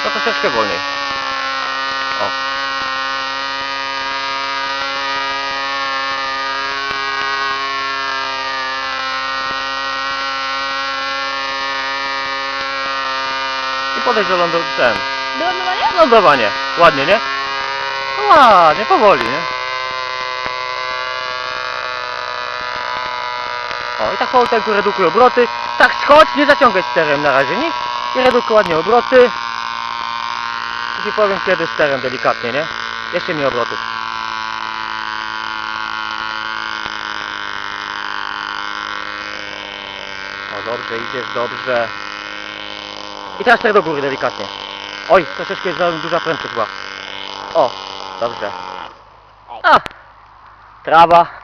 to troszeczkę wolniej. O. I podejść do lądu, ten, Do lądowania? lądowanie. Ładnie, nie? No Ładnie, powoli, nie? O, i tak powolutku redukuj obroty. Tak, schodź, nie zaciągaj sterem na razie, nie? I redukuj ładnie obroty. Ci powiem kiedy sterem delikatnie, nie? Jeszcze mniej obrotów. O, dobrze, idziesz, dobrze. I teraz ter do góry delikatnie. Oj, troszeczkę jest za duża prędkość była. O, dobrze. A, trawa.